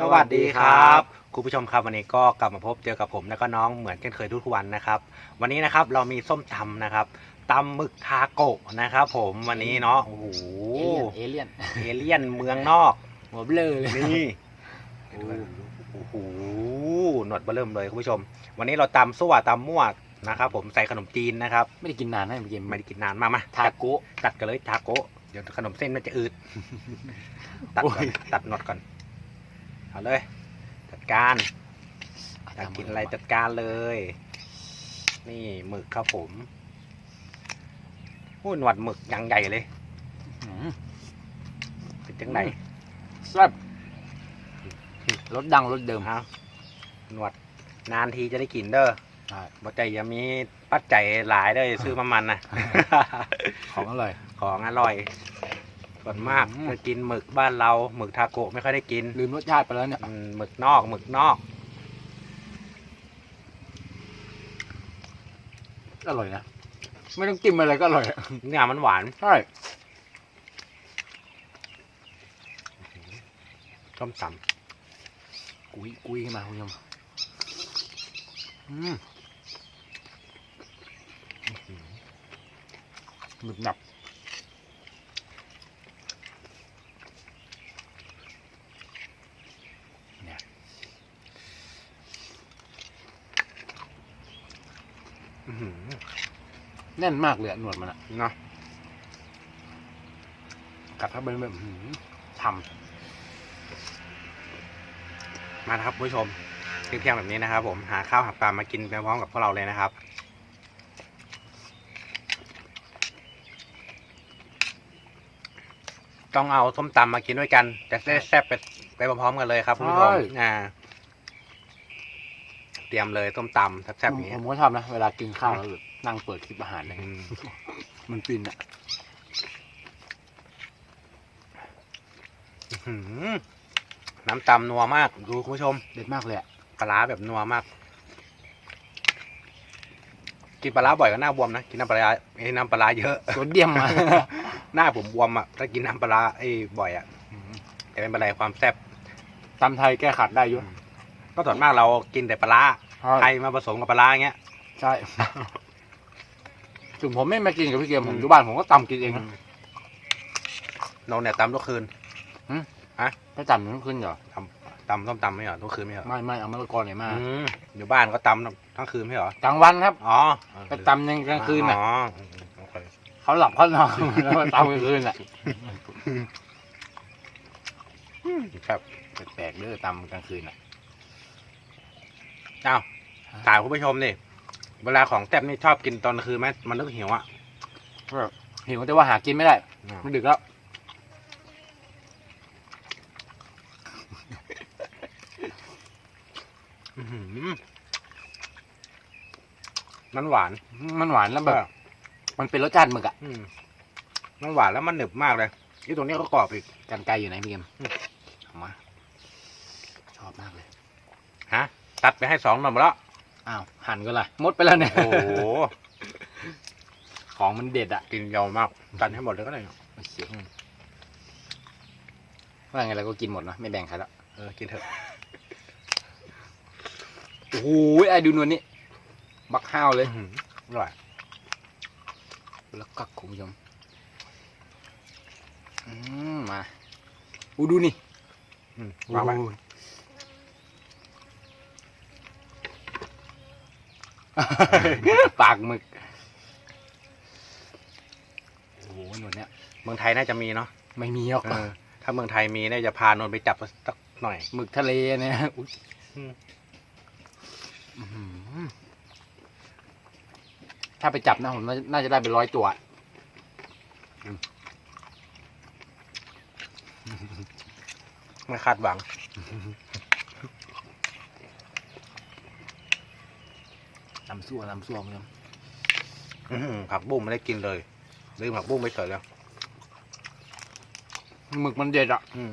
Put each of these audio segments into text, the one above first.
สวัสดีครับคุณผู้ชมครับวันนี้ก็กลับมาพบเจอกับผมแล้วก็น้องเหมือนเช่นเคยทุกๆวันนะครับ วันนี้นะครับเรามีส้มตำนะครับตำหมึกทาโกะนะครับผมวันนี้เนาะโอ้โหเอเลี่ยนเอเลี่ยนเมืองนอกหัวเบลอเลยนี่โอ้โหหนวดเบอเริ่มเลยคุณผู้ชม วันนี้เราตำซั่วตำมั่วนะครับผมใส่ขนมจีนนะครับ ไม่ได้กินนานนะเมื่อกี้ไม่ได้กินนานมากมาทาโกะตัดกันเลยทาโกะเดี๋ยวขนมเส้นมันจะอืดตัดก่อนโอ้ยตัดน็อตก่อน เอาเลย จัดการอยากกินอะไรจัดการเลย นี่หมึกครับผมหู้หนวดหมึกอย่างใหญ่เลยอืมเป็นจังไหนแซ่บรสดังรสเดิมเอาหนวดนานทีจะได้กินเด้อใช่บ่ใจอย่ามีปัจจัยหลายเด้อซื้อมามันนะของอร่อย ของอร่อย ส่วนมากอืม จะกินหมึกบ้านเราหมึกทาโกะไม่ค่อยได้กินลืมรสชาติไปแล้วเนี่ย อืมหมึกนอกหมึกนอก อร่อยนะ ไม่ต้องจิ้มอะไรก็อร่อยอะเนื้อมันหวานใช่ส้มตกุยกุยขึ้นมาคุณผู้ชมอืมหนึบหนับ อื้อหือแน่นมากเลยอะหนวดมันอะเนาะกัดเข้าไปแบบอื้อหือฉ่มานะครับผู้ชมเที่ยงๆแบบนี้นะครับ ผมหาข้าวหาปลามากินไปพร้อมกับพวกเราเลยนะครับ ต้องเอาส้มตำมากินด้วยกันจะได้แซ่บไปไปพร้อมๆกันเลยครับคุณผู้ชมอ่าเต รียมเลยส้มตำำแซ่บๆอย่างผนี้มก็ชอบนะ เวลากินข้าวแล้วแบบนั่งเปิดคลิปอาหารอะไรอืเงี้ยมมันฟินอะอื้อหือน้ำตำนัวมาก ดูคุณผู้ชมเด็ดมากเลยอะปลาร้าแบบนัวมาก กินปลาร้าบ่อยก็หน้าบวมนะกินน้ำปลาร้าไอ้น้ำปลาร้าเยอะโซเดียมมา หน้าผมบวมอะถ้ากินน้ำปลาร้าไอ้บ่อยอะแต่เป็นปลาไหลความแซ่บตำไทยแก้ขัดได้อยุ่ก็ส่วนมากเรากินแต่ปลาร้า ไทใช่ยมาผสมกับปลาร้าอย่างเงี้ย ใช่ ถึงผมไม่มากินกับพี่เกมผมอยู่บ้านผมก็ตำกินเองนะ เราเนี่ยตำทุกคืนไม่ตำมันขึ้นเหรอตำส้มตำไม่เหรอทุกคืนไม่เหรอไม่ไม่เอามะละกอไหนมา อืมอยู่บ้านก็ตำทั้งคืนไม่เหรอกลางวันครับอ๋อไปตำยังกลางคืนอะอ๋อโอเคเขาหลับเขานอนแล้วมาตำกลางคืนอะครับแปลกๆเด้อตำกลางคืนอะอ้าว ถามคุณผู้ชมดิเวลาของแซ่บนี่ชอบกินตอนกลางคืนไหมมันนึกหิวอะหิวแต่ว่าหากินไม่ได้ มันดึกแล้วอื้อหือมันหวาน มันหวานแล้วแบบ มันเป็นรสชาติหมึกอะอืมมันหวานแล้วมันหนึบมากเลยที่ตรงนี้ก็กรอบอีกกันไกลอยู่ไหนพี่เกมอืมเอามา ชอบมากเลย ฮะ ตัดไปให้สองหน่อยหมดแล้ว อ้าวหั่นก็เลยมดไปแล้วเนี่ย โอ้โห ของมันเด็ดอะกินยาวมากตัดให้หมดเลยก็ได้โอเคว่าไงเราก็กินหมดเนอะไม่แบ่งใครแล้วเออกินเถอะโอ้โหไอ้ดูนวลนี่บักห้าวเลยอื้อหืออร่อยแล้วก็คุณผู้ชมอืมมาอูดูนี่อืมวางไว้โอ้ย ปากหมึกโอ้โหหนวดเนี้ยเมืองไทยน่าจะมีเนาะไม่มีหรอกเออถ้าเมืองไทยมีเนี่ยจะพานนท์ไปจับสักหน่อยหมึกทะเลเนี่ยอุ๊ยอืมอื้อหือถ้าไปจับนะผมน่าน่าจะได้เป็นร้อยตัว ไม่คาดหวัง ลำซั่วลำซั่วคุณผู้ชมอื้อหือผักบุ้งไม่ได้กินเลยลืมผักบุ้งไปเฉยแล้วหมึกมันเด็ดอะอืม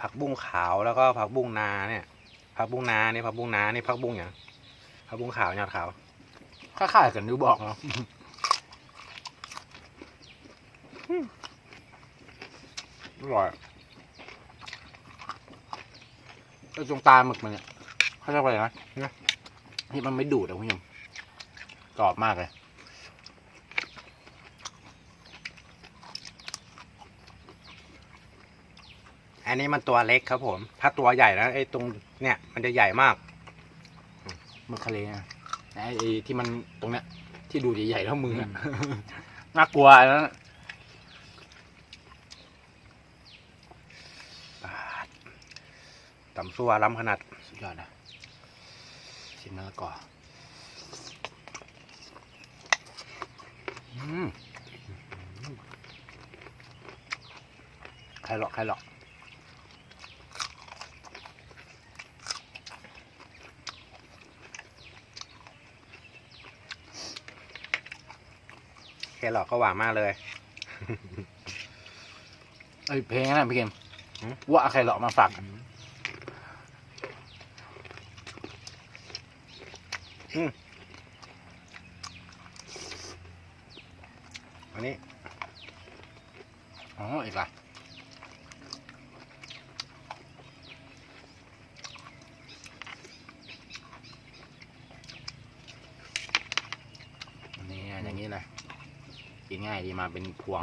ผักบุ้งขาวแล้วก็ผักบุ้งนาเนี่ยผักบุ้งนานี่ผักบุ้งนานี่ผักบุ้งอย่างผักบุ้งขาวยอดขาวหคล้ายๆกันดูบอกเนาะ อร่อยไอ้ตรงตาหมึกมันเนี่ยเขาเรียกว่าอะไรนะเนี่ยที่มันไม่ดูดอะคุณผู้ชมกรอบมากเลยอันนี้มันตัวเล็กครับผม ถ้าตัวใหญ่แล้วไอ้ตรงเนี่ย มันจะใหญ่มากหมึกทะเลนะไอ้ไอ้ที่มันตรงเนี้ยที่ดูใหญ่ๆเท่ามืออะน่ากลัวอันนั้นอะ ตำซัวล้ำขนาด สุดยอดนะชิมมะละกออืมใครหรอกใครหรอกแครอทก็หวานมากเลยเอ้ยเพลงนะพี่เกมหืมว่าเอาใครหรอกมาฝาก อันนี้ อ๋อ อีกละนี่อย่างนี้เลยกินง่ายดีมาเป็นพวง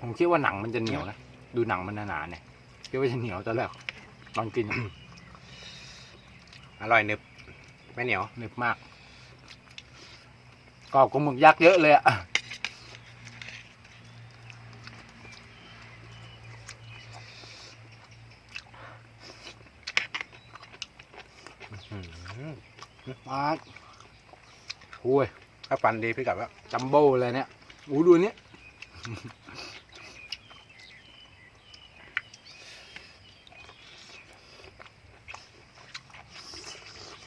ผมคิดว่าหนังมันจะเหนียวนะ ดูหนังมันหนาๆเนี่ยคิดว่าจะเหนียวตอนแรกตอนกินอร่อยหนึบไม่เหนียวหนึบมากกรอบกว่าหมึกยักษ์เยอะเลยอะอืมมาโอ้ย ถ้าฟันดีพี่กลับแล้วจัมโบ้เลยเนี่ยอู้ดูนี้อื้อหือ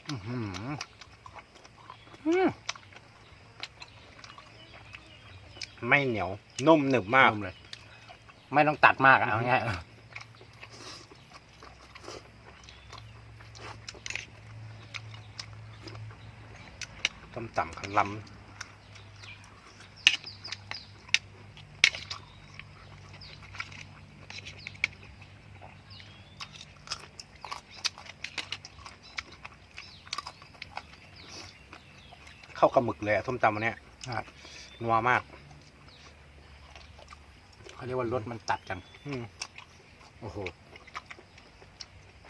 อืม ไม่เหนียว นุ่มหนึบมาก นุ่มเลย ไม่ต้องตัดมากอะเอาง่ายๆต้มต่ำคันลำ เข้ากับหมึกเลยอะส้มตำวันนี้ยครับนัวมากเขาเรียกว่ารสมันตัดกันอืมโอ้โห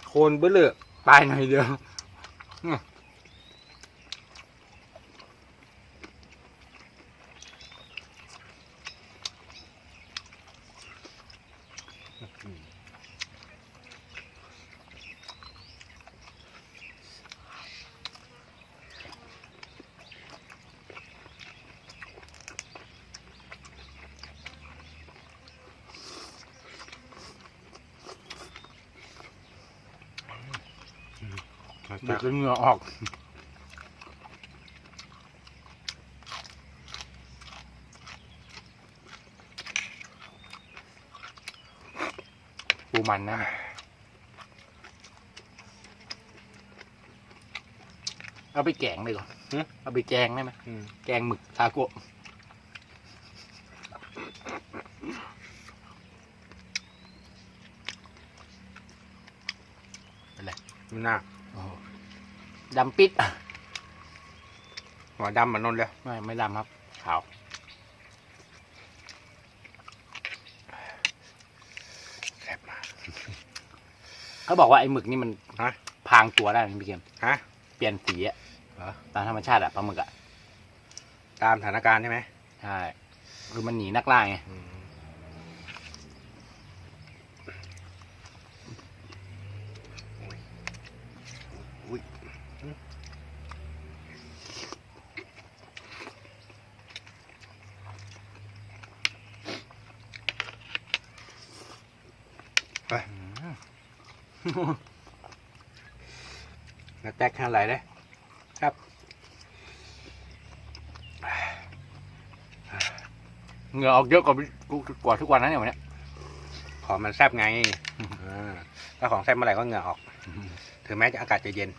โคนเบื้อเลยตายหน่อยเดียวอื้อ เด็กเหงื่อออกปูมันนะเอาไปแกงเลยก่อนหึเอาไปแกงได้ไหมอืมแกงหมึกทาโกะมันน่าโอ้โห ดำปิดหัวดำเหมือนนนเลยไม่ไม่ดำครับ ขาว แซ่บมาก เขาบอกว่าไอ้หมึกนี่มันฮะ พรางตัวได้นะพี่เกมฮะ เปลี่ยนสีอะเหรอ ตามธรรมชาติอะปลาหมึกอะตามสถานการณ์ใช่ไหมใช่คือมันหนีนักล่าไง อืม ไปแล้วแตกข้างไหลเลยครับ เหงื่อออกเยอะกว่ากว่าทุกวันนะเนี่ยวันนี้ของมันแซ่บไงถ้าของแซ่บเมื่อไหร่ก็เหงื่อออก ถึงแม้จะอากาศจะเย็น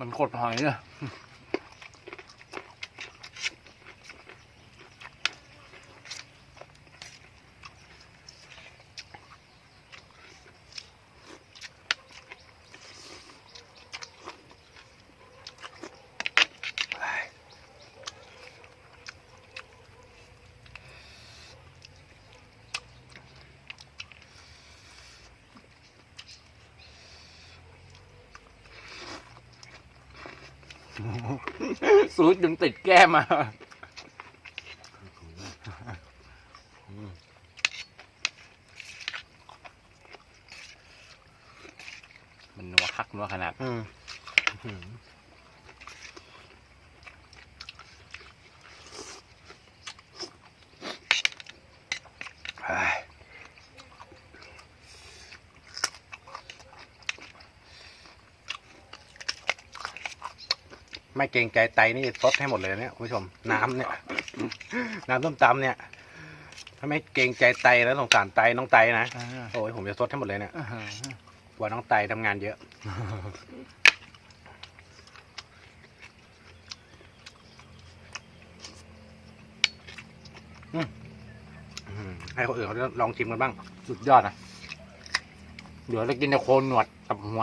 มันโคตรหอยเนี่ย สูดจนติดแก้มมามันนัวคักนัวขนาด อืมอื้อหือเฮ้ย ไม่เกรงใจไตนี่ซดให้หมดเลยเนี่ยคุณผู้ชมน้ำเนี่ย น้ำต้มตำเนี่ยถ้าไม่เกรงใจไตแล้วสงสารไตน้องไตนะโอ้ยผมจะซดให้หมดเลยเนี่ยกลัวน้องไตทำงานเยอะอืมให้คนอื่นเขาลองชิมกันบ้าง สุดยอดนะเดี๋ยวจะกินแต่โคนหนวดกับหัว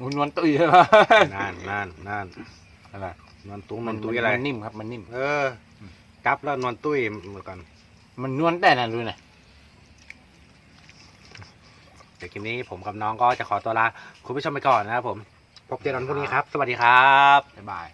หัวนวลตุ้ยใช่ไหมนั่นนั่นนั่นอะไรนวลตุ้งนมัวนลตุ้ยอะไรมันนิ่มครับมันนิ่ม เออกับแล้วนวลตุ้ยเมื่อก่อนมันนวลแต่นั่นดูหน่อยเดี๋ยวคลิปนี้ผมกับน้องก็จะขอตัวลาคุณผู้ชมไปก่อนนะครับผม พบเจอกันพรุ่งนี้ครับ สวัสดีครับ บ๊ายบาย